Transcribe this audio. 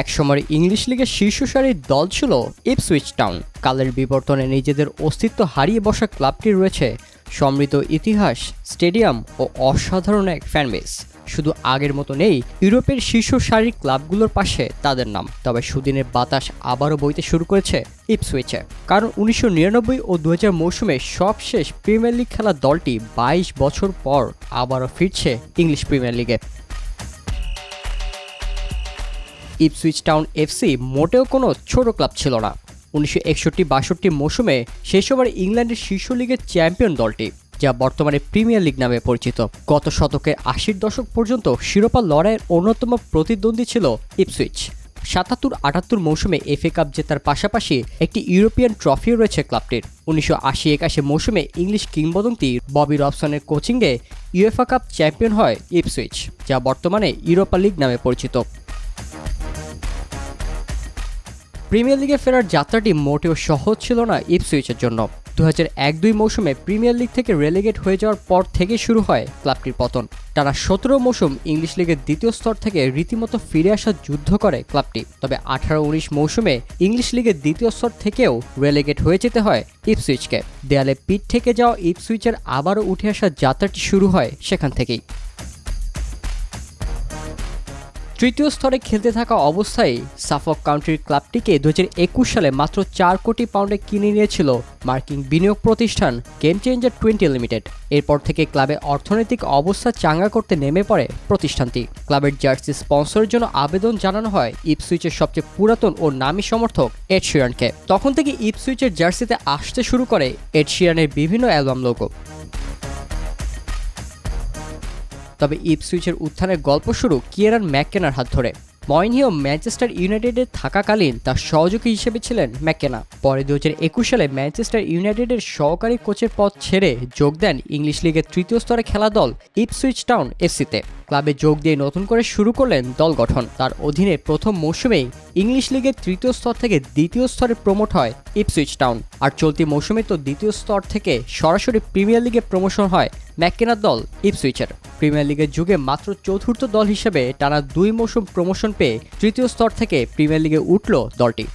একসময় ইংলিশ লিগের শীর্ষ সারির দল ছিল ইপসুইচ টাউন। কালের বিবর্তনে নিজেদের অস্তিত্ব হারিয়ে বসা ক্লাবটি রয়েছে সমৃদ্ধ ইতিহাস, স্টেডিয়াম ও অসাধারণ এক ফ্যানবেস শুধু আগের মতো নেই, ইউরোপের শীর্ষ সারির ক্লাবগুলোর পাশে তাদের নাম। তবে সুদিনের বাতাস আবারও বইতে শুরু করেছে ইপসুইচে। কারণ উনিশশো নিরানব্বই ও দু হাজার মৌসুমে সবশেষ প্রিমিয়ার লিগ খেলা দলটি বাইশ বছর পর আবারও ফিরছে ইংলিশ প্রিমিয়ার লিগে। ইপসুইচ টাউন এফসি মোটেও কোনো ছোট ক্লাব ছিল না। উনিশশো একষট্টি বাষট্টি মৌসুমে সেই সময় ইংল্যান্ডের শীর্ষ লিগের চ্যাম্পিয়ন দলটি, যা বর্তমানে প্রিমিয়ার লিগ নামে পরিচিত। গত শতকের আশির দশক পর্যন্ত শিরোপা লড়াইয়ের অন্যতম প্রতিদ্বন্দ্বী ছিল ইপসুইচ। সাতাত্তর আটাত্তর মৌসুমে এফএ কাপ জেতার পাশাপাশি একটি ইউরোপিয়ান ট্রফিও রয়েছে ক্লাবটির। উনিশশো আশি একাশি মৌসুমে ইংলিশ কিংবদন্তি ববি রবসনের কোচিংয়ে ইউএফা কাপ চ্যাম্পিয়ন হয় ইপসুইচ, যা বর্তমানে ইউরোপা লিগ নামে পরিচিত। প্রিমিয়ার লিগে ফেরার যাত্রাটি মোটেও সহজ ছিল না ইপসুইচের জন্য। দু হাজার এক দুই মৌসুমে প্রিমিয়ার লিগ থেকে রেলিগেট হয়ে যাওয়ার পর থেকে শুরু হয় ক্লাবটির পতন। টানা সতেরো মৌসুম ইংলিশ লিগের দ্বিতীয় স্তর থেকে রীতিমতো ফিরে আসার যুদ্ধ করে ক্লাবটি। তবে আঠারো উনিশ মৌসুমে ইংলিশ লিগের দ্বিতীয় স্তর থেকেও রেলিগেট হয়ে যেতে হয় ইপসুইচকে। দেয়ালে পিঠ থেকে যাওয়া ইপসুইচের আবারও উঠে আসার যাত্রাটি শুরু হয় সেখান থেকেই। তৃতীয় স্তরে খেলতে থাকা অবস্থায় সাফক কাউন্ট্রির ক্লাবটিকে দু হাজার একুশ সালে মাত্র চার কোটি পাউন্ডে কিনে নিয়েছিল মার্কিন বিনিয়োগ প্রতিষ্ঠান গেম চেঞ্জার টোয়েন্টি লিমিটেড। এরপর থেকে ক্লাবের অর্থনৈতিক অবস্থা চাঙ্গা করতে নেমে পড়ে প্রতিষ্ঠানটি। ক্লাবের জার্সি স্পন্সরের জন্য আবেদন জানানো হয় ইপসুইচের সবচেয়ে পুরাতন ও নামী সমর্থক এড শিরানকে। তখন থেকে ইপসুইচের জার্সিতে আসতে শুরু করে এড শিরানের বিভিন্ন অ্যালবাম লোগো। তবে ইপসুইচের উত্থানের গল্প শুরু কিয়েরান ম্যাককেনার হাত ধরে। ময়নিও ম্যানচেস্টার ইউনাইটেডে থাকাকালীন তার সহযোগী হিসেবে ছিলেন ম্যাকেনা পরে দু একুশ সালে ম্যানচেস্টার ইউনাইটেডের সহকারী কোচের পদ ছেড়ে যোগ দেন ইংলিশ লিগের তৃতীয় স্তরে খেলা দল ইপসুইচ টাউন এফসিতে ক্লাবে যোগ দিয়ে নতুন করে শুরু করলেন দল গঠন। তার অধীনে প্রথম মৌসুমেই ইংলিশ লিগের তৃতীয় স্তর থেকে দ্বিতীয় স্তরে প্রমোট হয় ইপসুইচ টাউন। আর চলতি মৌসুমে তো দ্বিতীয় স্তর থেকে সরাসরি প্রিমিয়ার লিগে প্রমোশন হয় ম্যাককেনার দল ইপসুইচের প্রিমিয়ার লিগের যুগে মাত্র চতুর্থ দল হিসেবে টানা দুই মৌসুম প্রমোশন পেয়ে তৃতীয় স্তর থেকে প্রিমিয়ার লিগে উঠল দলটি।